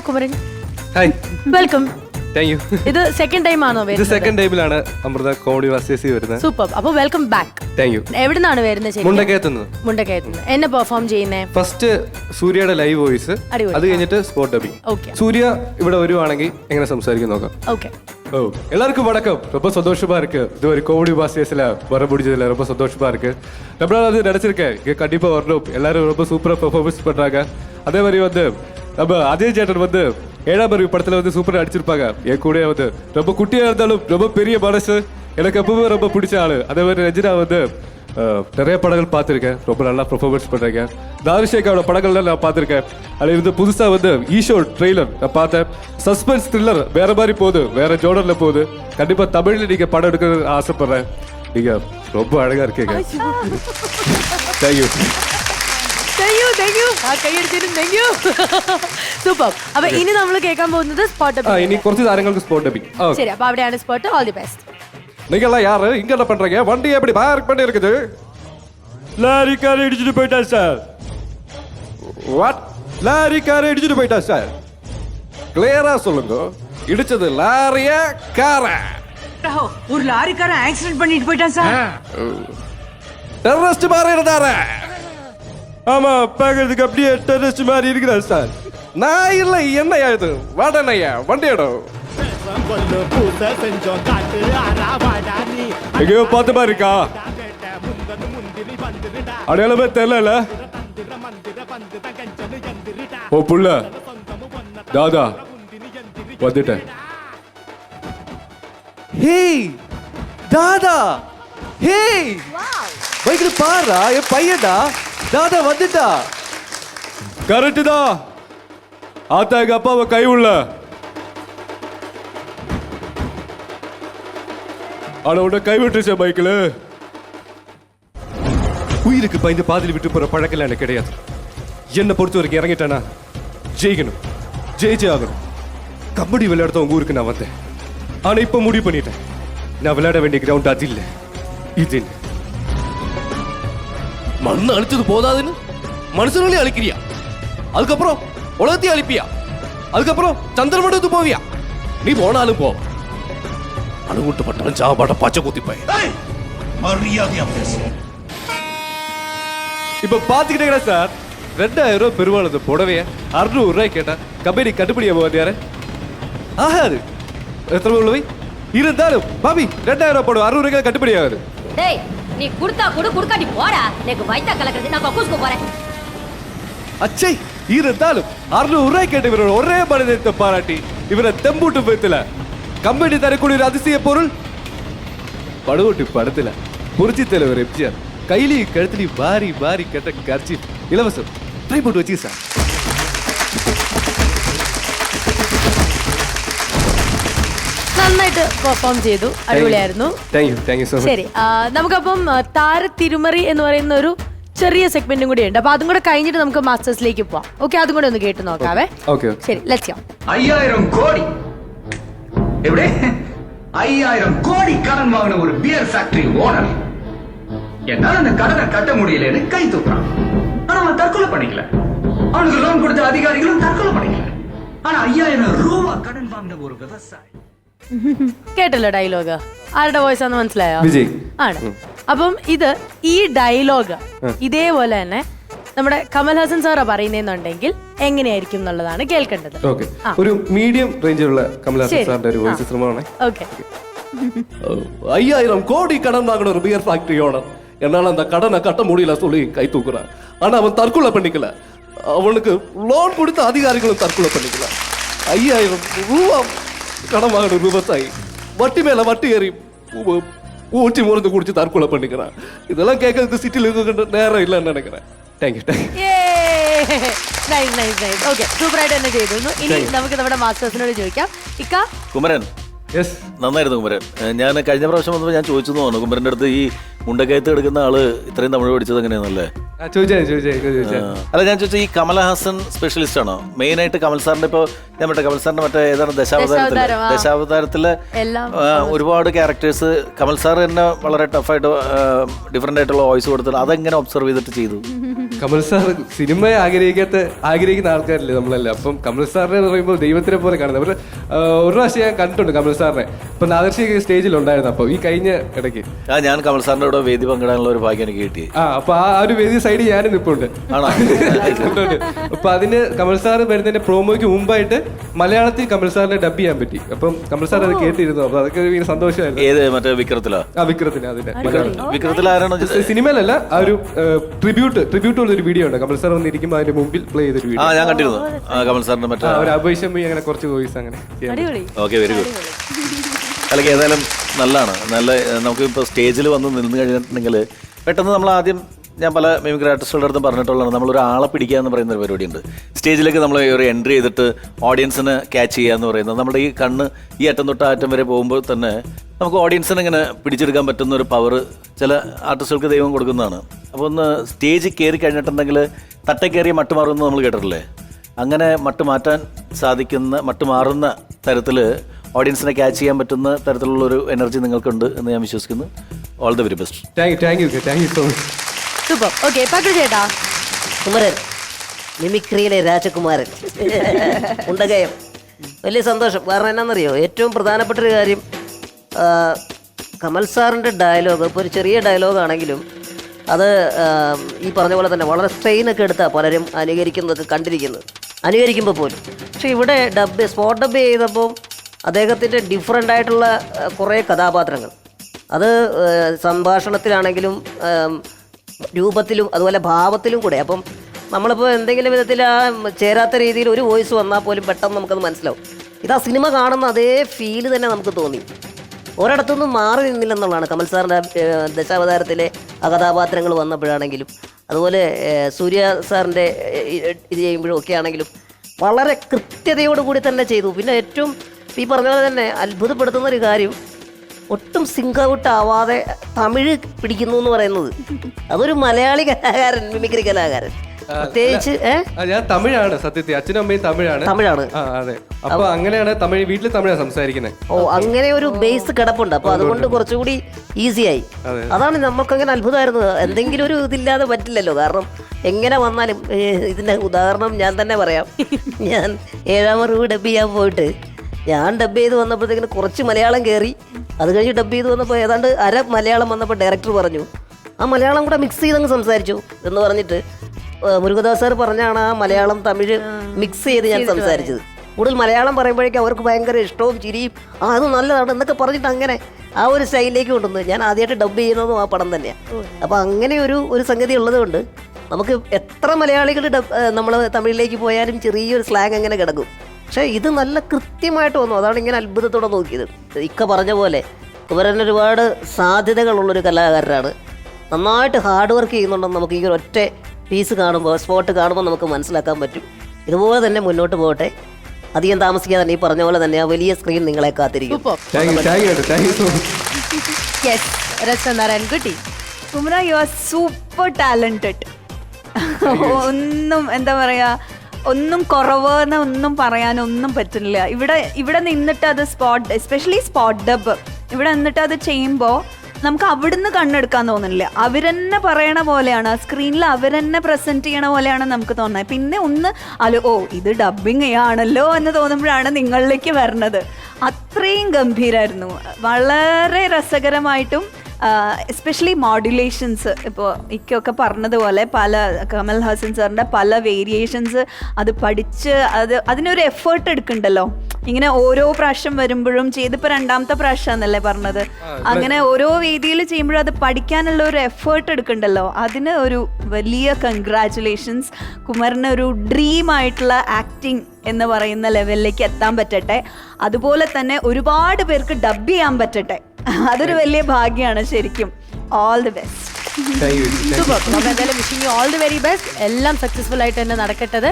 Kumaran hi welcome thank you ഇത് second time ആണോ ഇത് വരുന്നത് സെക്കൻഡ് ടൈമിലാണ് അമൃത കോമഡി വാസ്റ്റേഴ്സ് വരുന്നത് സൂപ്പർ അപ്പൊ വെൽക്കം ബാക്ക് താങ്ക് യു എവിടുന്നാണ് വരുന്നത് ശരിക്കും മുണ്ടക്കയത്തുനിന്ന് മുണ്ടക്കയത്തുനിന്ന് എന്നെ പെർഫോം ചെയ്യുന്നേ ഫസ്റ്റ് സൂര്യയുടെ ലൈവ് വോയിസ് അടിപൊളി. അത് കഴിഞ്ഞിട്ട് സ്പോട്ട് ഡബിങ് ഓക്കെ സൂര്യ ഇവിടെ വരുവാണെങ്കിൽ എങ്ങനെ സംസാരിക്കും നോക്കാം ഓക്കെ ஓ எல்லாருக்கும் வணக்கம் ரொம்ப சந்தோஷமா இருக்கு இது ஒரு கோமடி பாஸ்டேஸ்ல வர முடிஞ்சதுல ரொம்ப சந்தோஷமா இருக்கு நம்மளால வந்து நினைச்சிருக்கேன் இங்க கண்டிப்பா வரணும் எல்லாரும் ரொம்ப சூப்பரா பெர்ஃபார்மன்ஸ் பண்றாங்க அதே மாதிரி வந்து நம்ம அஜய் ஜேட்டன் வந்து ஏழாம் அறிவு படத்தில் வந்து சூப்பராக அடிச்சிருப்பாங்க என் கூட வந்து ரொம்ப குட்டியாக இருந்தாலும் ரொம்ப பெரிய மனசு. எனக்கு எப்பவுமே ரொம்ப பிடிச்ச ஆளு. அதே மாதிரி ரஜினா வந்து நிறைய படங்கள் பார்த்துருக்கேன். ரொம்ப நல்லா பர்ஃபார்மன்ஸ் பண்ணுறீங்க தாரிஷேகாவோட படங்கள்லாம் நான் பார்த்துருக்கேன். அதில் இருந்து புதுசாக வந்து ஈஷோ ட்ரெய்லர் நான் பார்த்தேன். சஸ்பென்ஸ் த்ரில்லர் வேறு மாதிரி போகுது. வேறு ஜோனரில் போகுது. கண்டிப்பாக தமிழில் நீங்கள் படம் எடுக்கணும்னு ஆசைப்பட்றேன். நீங்கள் ரொம்ப அழகாக இருக்கீங்க. தேங்க்யூ ആ കൈയടിച്ചിരും താങ്ക് യു സൂപ്പർ അപ്പൊ ഇനി നമ്മൾ കേൾക്കാൻ പോകുന്നത് സ്പോട്ട് ஆ இனி കുറച്ച് താരങ്ങൾക്ക് സ്പോട്ട് ഡബിങ് ആ ശരി അപ്പൊ അവിടെയാണ് സ്പോട്ട് ഓൾ ദി ബെസ്റ്റ് நீங்கெல்லாம் யாரு இங்க என்ன பண்றீங்க வண்டி எப்படி பார்க் பண்ணி இருக்குது லாரிக்கார இடிச்சிட்டு போயிட்டா சார் வாட் லாரிக்கார இடிச்சிட்டு போயிட்டா சார் கிளியரா சொல்லுங்க இடிச்சது லாரிய கார ஒரு லாரிக்காரன் ஆக்சிடென்ட் பண்ணிட்டு போயிட்டான் சார் டெரரிஸ்ட் மாதிரி இருந்தாரு ஆமா பார்க்கறதுக்கு அப்படியே டெரரிஸ்ட் மாதிரி இருக்கிறார் சார் நான் இல்லை என்ன ஆயுது வடனையா? வண்டியிடம் எங்கேயோ பார்த்து மாதிரி இருக்கா? அடையாளமே தெரியல. ஓ புள்ள. தாதா வந்துட்டேன். ஹேய் தாதா ஹேய். பைக்கில் பாரா என் பையன்டா. தாதா வந்துட்டா. கரெக்டு தான். ஆத்தா எங்க அப்பாவை கை உள்ள. ஆனா உன்னை கை விட்டுருச்சேன் பைக்கில் உயிருக்கு பயந்து பாதியில் விட்டு போற பழக்கம் எனக்கு கிடையாது. என்னை பொறுத்த வரைக்கும் இறங்கிட்டேனா ஜெயிக்கணும். ஜெயிச்சே ஆகணும். கபடி விளையாடுற உங்க ஊருக்கு நான் வந்தேன். ஆனா இப்ப முடிவு பண்ணிட்டேன். நான் விளையாட வேண்டிய கிரவுண்ட் அது இல்ல. இது இல்ல. மண்ணு அழிச்சது போதாதுன்னு? மனுஷனே அழிக்கிறியா? அதுக்கப்புறம் உலகத்தையும் அழிப்பியா? அதுக்கப்புறம் சந்திரமண்டலத்துக்கு போவியா? நீ போனாலும் போ. அணுகுட்டு பட்டவன் சாப்பாட்ட பச்சை குத்திப்பாய் மரியாதையா பேசு. இப்ப பாத்துக்கிட்டீங்களா சார். ரெண்டாயிரம் ரூபாய் பெருமாள் புடவைய அறுநூறு ரூபாய் கேட்டேன் கம்பெனி கட்டுப்படியா போவாரு ஆகாது. எத்தனை உள்ளவை? இருந்தாலும் பாபி ரெண்டாயிரம் ரூபாய் போடுவோம் அறுநூறு ரூபாய் கட்டுப்படி ஆகாது நீ குடுத்தா குடு குடுக்காட்டி போடா. எனக்கு வயித்தா கலக்கிறது நான் கக்கூஸ்க்கு போறேன். அச்சை இருந்தாலும் அறுநூறு ரூபாய் கேட்ட இவரோட ஒரே மனிதத்தை பாராட்டி இவரை தெம்பூட்டு பேத்துல கம்பெனி தரக்கூடிய அதிசய பொருள்? படுகோட்டு படத்துல புரட்சி தலைவர் எம்ஜிஆர் கையிலையும் கழுத்துலையும் பாரி பாரி கெட்ட கர்ச்சி இலவசம். ட்ரை போட்டு வச்சு சார் നന്നായിട്ട് പെർഫോം ചെയ്തു അടിപൊളിയായിരുന്നു thank you thank you so much ശരി ആ, നമുക്കപ്പം ആ, താര തിരുമറി എന്ന് പറയുന്ന ഒരു ചെറിയ സെഗ്മെന്റും കൂടി ഉണ്ട് അപ്പൊ അതും കൂടെ കഴിഞ്ഞിട്ട് നമുക്ക് മാസ്റ്റേഴ്സിലേക്ക് പോവാം ഓക്കെ അതും കൂടെ ഒന്ന് കേട്ട് നോക്കാവേ ഓക്കെ ഓക്കെ ശരി ലെറ്റ്സ് ஐயாயிரம் கோடி எப்படி ஐயாயிரம் கோடி கடன் வாங்கின ஒரு பியர் ஃபேக்டரி ஓனர் என்னால அந்த கடனை கட்ட முடியலன்னு கை தூக்குறான் ஆனா அவன் தற்கொலை பண்ணிக்கல அவனுக்கு லோன் கொடுத்த அதிகாரிகளும் தற்கொலை பண்ணிக்கல ஆனா ஐயாயிரம் ரூபாய் கடன் வாங்கின ஒரு விவசாயி കേട്ടല്ലോ ഡയലോഗ് ആരുടെ വോയിസ് ആണെന്ന് മനസ്സിലായോ വിജയ്. ആണ് അപ്പം ഇത് ഈ ഡയലോഗ് ഇതേപോലെ തന്നെ നമ്മുടെ കമൽഹാസൻ സാറാ പറയുന്നെന്നുണ്ടെങ്കിൽ എങ്ങനെയായിരിക്കും എന്നുള്ളതാണ് കേൾക്കേണ്ടത് ഓക്കെ ആ. ഒരു മീഡിയം റേഞ്ചിലുള്ള കമൽഹാസൻ ശരി. സാറിന്റെ ഒരു ആ. വോയിസ് ശ്രമമാണ് ഓക്കെ ஐயாயிரம் கோடி கடன் வாங்கின ஒரு பியர் ஃபேக்டரி ஓனர் என்னால அந்த கடனை கட்ட முடியல சொல்லி கை தூக்குறான் ஆனா அவன் தற்கொலை பண்ணிக்கல அவனுக்கு லோன் கொடுத்த அதிகாரிகளும் தற்கொலை பண்ணிக்கல ஐயாயிரம் ரூபா கடன் வாங்கின ஒரு விவசாயி வட்டி மேல வட்டி ஏறி ஊ- ஊற்றி மருந்து குடிச்சு தற்கொலை பண்ணிக்கிறான் இதெல்லாம் கேட்கறதுக்கு சிட்டியில் இருக்க நேரம் இல்லைன்னு நினைக்கிறேன் thank you thank you nice nice nice okay സൂപ്പറായിട്ട് തന്നെ ചെയ്തു ഇനി നമുക്ക് നമ്മുടെ മാസ്റ്റേഴ്സിനോട് ചോദിക്കാം ഇക്ക കുമരൻ യെസ് നന്നായിരുന്നു കുമരൻ. ഞാൻ കഴിഞ്ഞ പ്രാവശ്യം വന്നപ്പോൾ ഞാൻ ചോദിച്ചു തോന്നുന്നു കുമരന്റെ അടുത്ത് ഈ മുണ്ടക്കയത്ത് എടുക്കുന്ന ആൾ ഇത്രയും തമിഴ് പഠിച്ചത് എങ്ങനെയാണല്ലേ അല്ല ഞാൻ ചോദിച്ചാൽ ഈ കമലഹാസൻ സ്പെഷ്യലിസ്റ്റ് ആണോ? മെയിൻ ആയിട്ട് കമൽ സാറിന്റെ ഇപ്പൊ ഞാൻ മറ്റേ കമൽ സാറിന്റെ മറ്റേ ഏതാണ് ദശാവതാരത്തിൽ? ദശാവതാരം, ദശാവതാരത്തിലെ എല്ലാം ഒരുപാട് ക്യാരക്ടേഴ്സ് കമൽ സാർ തന്നെ വളരെ ടഫായിട്ട് ഡിഫറെന്റ് ആയിട്ടുള്ള വോയിസ് കൊടുത്തത് അതെങ്ങനെ ഒബ്സർവ് ചെയ്തിട്ട് ചെയ്തു? കമൽ സാർ സിനിമയെ ആഗ്രഹിക്കാത്ത ആഗ്രഹിക്കുന്ന ആൾക്കാരല്ലേ നമ്മളല്ലേ. അപ്പം കമൽ സാറിനെ എന്ന് പറയുമ്പോൾ ദൈവത്തിനെ പോലെ കാണുന്നത്. ഒരു പ്രാവശ്യം ഞാൻ കണ്ടിട്ടുണ്ട് കമൽ സാറിനെ. ഇപ്പൊ നാദർശി സ്റ്റേജിൽ ഉണ്ടായിരുന്നു. അപ്പോൾ ഈ കഴിഞ്ഞ ഇടയ്ക്ക്. ആ ഞാൻ കമൽ സാറിന്റെ കൂടെ വേദി പങ്കിടാനുള്ള ഒരു ഭാഗ്യം എനിക്ക് കിട്ടി. ആ അപ്പൊ ആ ഒരു വേദി സൈഡിൽ ഞാനും നിപ്പുണ്ട്. ആണോ? അപ്പൊ അതിന് കമൽ സാർ വരുന്നതിന്റെ പ്രോമോയ്ക്ക് മുമ്പായിട്ട് മലയാളത്തിൽ കമൽ സാറിനെ ഡബ് ചെയ്യാൻ പറ്റി. അപ്പം കമൽ സാർ അത് കേട്ടിരുന്നു. അപ്പൊ അതൊക്കെ ഒരു സന്തോഷമായിരുന്നു. ഏത് മറ്റേ വിക്രത്തിലോ? ആ വിക്രത്തിന് അതിന്റെ. വിക്രത്തിൽ ആരാണോ സിനിമയിലല്ല ആ ഒരു ട്രിബ്യൂട്ട് ട്രിബ്യൂട്ട് ഉള്ള ഒരു വീഡിയോ ഉണ്ട്. കമൽ സാർ വന്നിരിക്കുമ്പോൾ അതിന്റെ മുമ്പിൽ പ്ലേ ചെയ്തൊരു ആ വീഡിയോ ഞാൻ കണ്ടിരുന്നു. ആ കമൽ സാറിന്റെ മറ്റേ ആ ഒരു അപേക്ഷം അങ്ങനെ കുറച്ച് വോയിസ് അങ്ങനെ ചെയ്യാൻ പറ്റി. അടിപൊളി. ഓക്കെ വെരി ഗുഡ് അല്ലെങ്കിൽ ഏതായാലും നല്ലതാണ്. നല്ല നമുക്ക് ഇപ്പോൾ സ്റ്റേജിൽ വന്ന് നിന്ന് കഴിഞ്ഞിട്ടുണ്ടെങ്കിൽ പെട്ടെന്ന് നമ്മൾ ആദ്യം ഞാൻ പല മിമിക്രി ആർട്ടിസ്റ്റുകളുടെ അടുത്തും പറഞ്ഞിട്ടുള്ളതാണ്. നമ്മൾ ഒരാളെ പിടിക്കുക എന്ന് പറയുന്ന ഒരു പരിപാടിയുണ്ട്. സ്റ്റേജിലേക്ക് നമ്മൾ ഒരു എൻട്രി ചെയ്തിട്ട് ഓഡിയൻസിന് ക്യാച്ച് ചെയ്യുക എന്ന് പറയുന്നത് നമ്മുടെ ഈ കണ്ണ് ഈ അറ്റം തൊട്ട് അറ്റം വരെ പോകുമ്പോൾ തന്നെ നമുക്ക് ഓഡിയൻസിനെ ഇങ്ങനെ പിടിച്ചെടുക്കാൻ പറ്റുന്ന ഒരു പവർ ചില ആർട്ടിസ്റ്റുകൾക്ക് ദൈവം കൊടുക്കുന്നതാണ്. അപ്പോൾ ഒന്ന് സ്റ്റേജ് കയറി കഴിഞ്ഞിട്ടുണ്ടെങ്കിൽ തട്ട കയറിയ മട്ട് മാറുമെന്ന് നമ്മൾ കേട്ടിട്ടില്ലേ? അങ്ങനെ മട്ട് മാറ്റാൻ സാധിക്കുന്ന മട്ട് മാറുന്ന തരത്തിൽ ഓഡിയൻസിനെ ക്യാച്ച് ചെയ്യാൻ പറ്റുന്ന തരത്തിലുള്ള ഒരു എനർജി നിങ്ങൾക്കുണ്ട് എന്ന് ഞാൻ വിശ്വസിക്കുന്നു. All the very best thank you thank you thank you so much super okay Pakru ചേട്ടാ. കുമരൻ മിമിക്രിയിലെ രാജകുമാരൻ. ഉണ്ടകയം. വലിയ സന്തോഷം. കാരണം എന്നാണെന്നറിയോ ഏറ്റവും പ്രധാനപ്പെട്ട ഒരു കാര്യം കമൽ സാറിന്റെ ഡയലോഗ് ഇപ്പോൾ ഒരു ചെറിയ ഡയലോഗ് ആണെങ്കിലും അത് ഈ പറഞ്ഞ പോലെ തന്നെ വളരെ സ്ട്രെയിനൊക്കെ എടുത്താൽ പലരും അനുകരിക്കുന്നതൊക്കെ കണ്ടിരിക്കുന്നത്. അനുകരിക്കുമ്പോൾ പോലും. പക്ഷെ ഇവിടെ ഡബ് സ്പോട്ട് ഡബ് ചെയ്തപ്പോൾ അദ്ദേഹത്തിന്റെ ഡിഫറെന്റ് ആയിട്ടുള്ള കുറേ കഥാപാത്രങ്ങൾ. അത് സംഭാഷണത്തിലാണെങ്കിലും രൂപത്തിലും അതുപോലെ ഭാവത്തിലും കൂടെ. അപ്പം നമ്മളിപ്പോൾ എന്തെങ്കിലും വിധത്തിൽ ആ ചേരാത്ത രീതിയിൽ ഒരു വോയിസ് വന്നാൽ പോലും പെട്ടെന്ന് നമുക്കത് മനസ്സിലാവും. ഇത് ആ സിനിമ കാണുന്ന അതേ ഫീൽ തന്നെ നമുക്ക് തോന്നി. ഒരിടത്തുനിന്നും മാറി നിന്നില്ലെന്നുള്ളതാണ്. കമൽ സാറിന്റെ ദശാവതാരത്തിലെ ആ കഥാപാത്രങ്ങൾ വന്നപ്പോഴാണെങ്കിലും അതുപോലെ സൂര്യ സാറിന്റെ ഇത് ചെയ്യുമ്പോഴും ഒക്കെ ആണെങ്കിലും വളരെ കൃത്യതയോടുകൂടി തന്നെ ചെയ്തു. പിന്നെ ഏറ്റവും ഈ പറഞ്ഞ പോലെ തന്നെ അത്ഭുതപ്പെടുത്തുന്ന ഒരു കാര്യം ഒട്ടും സിങ്ക് ഔട്ട് ആവാതെ തമിഴ് പിടിക്കുന്നു എന്ന് പറയുന്നത്. അതൊരു മലയാളി കലാകാരൻ മിമിക്രി കലാകാരൻ. പ്രത്യേകിച്ച് ഞാൻ തമിഴാണ് സത്യത്തിൽ. അച്ഛനും അമ്മയും തമിഴാണ്. തമിഴാണ്. അതെ. അപ്പൊ അങ്ങനെയാണ് തമിഴ് വീട്ടിൽ തമിഴാണ് സംസാരിക്കുന്നത് ഓ അങ്ങനെ ഒരു ബേസ് കിടപ്പുണ്ട്. അപ്പൊ അതുകൊണ്ട് കുറച്ചുകൂടി ഈസിയായി അതാണ് നമുക്ക് അങ്ങനെ അത്ഭുതമായിരുന്നത്. എന്തെങ്കിലും ഒരു ഇതില്ലാതെ പറ്റില്ലല്ലോ. കാരണം എങ്ങനെ വന്നാലും ഇതിന്റെ ഉദാഹരണം ഞാൻ തന്നെ പറയാം. ഞാൻ ഏഴാം ഡബ് ചെയ്യാൻ പോയിട്ട് ഞാൻ ഡബ് ചെയ്ത് വന്നപ്പോഴത്തേക്കിന് കുറച്ച് മലയാളം കയറി അത് കഴിഞ്ഞ് ഡബ് ചെയ്ത് വന്നപ്പോൾ ഏതാണ്ട് അര മലയാളം വന്നപ്പോൾ ഡയറക്ടർ പറഞ്ഞു ആ മലയാളം കൂടെ മിക്സ് ചെയ്തങ്ങ് സംസാരിച്ചു എന്ന് പറഞ്ഞിട്ട് മുരുകദാസ് സാർ പറഞ്ഞാണ് ആ മലയാളം തമിഴ് മിക്സ് ചെയ്ത് ഞാൻ സംസാരിച്ചത്. കൂടുതൽ മലയാളം പറയുമ്പോഴേക്കും അവർക്ക് ഭയങ്കര ഇഷ്ടവും ചിരിയും ആ അത് നല്ലതാണ് എന്നൊക്കെ പറഞ്ഞിട്ട് അങ്ങനെ ആ ഒരു സ്റ്റൈലിലേക്ക് കൊണ്ടുവന്നു. ഞാൻ ആദ്യമായിട്ട് ഡബ് ചെയ്യുന്നതും ആ പടം തന്നെയാണ് അപ്പോൾ അങ്ങനെ ഒരു ഒരു സംഗതി ഉള്ളതുകൊണ്ട് നമുക്ക് എത്ര മലയാളികൾ ഡബ് നമ്മൾ തമിഴിലേക്ക് പോയാലും ചെറിയൊരു സ്ലാങ് അങ്ങനെ കിടക്കും. പക്ഷേ ഇത് നല്ല കൃത്യമായിട്ട് വന്നു. അതാണ് ഇങ്ങനെ അത്ഭുതത്തോടെ നോക്കിയത്. ഇക്ക പറഞ്ഞ പോലെ കുമരൻ ഒരുപാട് സാധ്യതകളുള്ളൊരു കലാകാരനാണ്. നന്നായിട്ട് ഹാർഡ് വർക്ക് ചെയ്യുന്നുണ്ടെന്ന് നമുക്ക് ഈ ഒറ്റ പീസ് കാണുമ്പോൾ സ്പോട്ട് കാണുമ്പോൾ നമുക്ക് മനസ്സിലാക്കാൻ പറ്റും. ഇതുപോലെ തന്നെ മുന്നോട്ട് പോകട്ടെ. അധികം താമസിക്കാതെ തന്നെ ഈ പറഞ്ഞ പോലെ തന്നെ ആ വലിയ സ്ക്രീൻ നിങ്ങളെ കാത്തിരിക്കും. Yes Kumara you are super talented ഒന്നും എന്താ പറയാ ഒന്നും കുറവെന്ന് ഒന്നും പറയാനൊന്നും പറ്റുന്നില്ല. ഇവിടെ ഇവിടെ നിന്നിട്ട് അത് സ്പോട്ട് എസ്പെഷ്യലി സ്പോട്ട് ഡബ് ഇവിടെ നിന്നിട്ട് അത് ചെയ്യുമ്പോൾ നമുക്ക് അവിടുന്ന് കണ്ണെടുക്കാൻ തോന്നുന്നില്ല. അവരെന്നെ പറയണ പോലെയാണ് സ്ക്രീനിൽ അവരെന്നെ പ്രസന്റ് ചെയ്യണ പോലെയാണ് നമുക്ക് തോന്നുന്നത്. പിന്നെ ഒന്ന് അല്ലോ ഓ ഇത് ഡബിങ് ആണല്ലോ എന്ന് തോന്നുമ്പോഴാണ് നിങ്ങളിലേക്ക് വരണത്. അത്രയും ഗംഭീരായിരുന്നു. വളരെ രസകരമായിട്ടും എസ്പെഷ്യലി മോഡുലേഷൻസ് ഇപ്പോൾ ഇക്കൊക്കെ പറഞ്ഞതുപോലെ പല കമൽ ഹാസൻ സാറിന്റെ പല വേരിയേഷൻസ് അത് പഠിച്ച് അത് അതിനൊരു എഫേർട്ട് എടുക്കണ്ടല്ലോ. ഇങ്ങനെ ഓരോ പ്രാവശ്യം വരുമ്പോഴും ചെയ്തിപ്പോൾ രണ്ടാമത്തെ പ്രാവശ്യമാണെന്നല്ലേ പറഞ്ഞത്. അങ്ങനെ ഓരോ വേദിയിൽ ചെയ്യുമ്പോഴും അത് പഠിക്കാനുള്ള ഒരു എഫേർട്ട് എടുക്കണ്ടല്ലോ. അതിന് ഒരു വലിയ കൺഗ്രാറ്റുലേഷൻസ് കുമരന് ഒരു ഡ്രീം ആയിട്ടുള്ള ആക്ടിങ് എന്ന് പറയുന്ന ലെവലിലേക്ക് എത്താൻ പറ്റട്ടെ. അതുപോലെ തന്നെ ഒരുപാട് പേർക്ക് ഡബ് ചെയ്യാൻ പറ്റട്ടെ. അതൊരു വലിയ ഭാഗ്യമാണ് ശരിക്കും. ഓൾ ദി ബെസ്റ്റ് സൂപ്പർ എന്തായാലും wishing all the very best എല്ലാം സക്സസ്ഫുൾ ആയിട്ട് തന്നെ നടക്കട്ടത്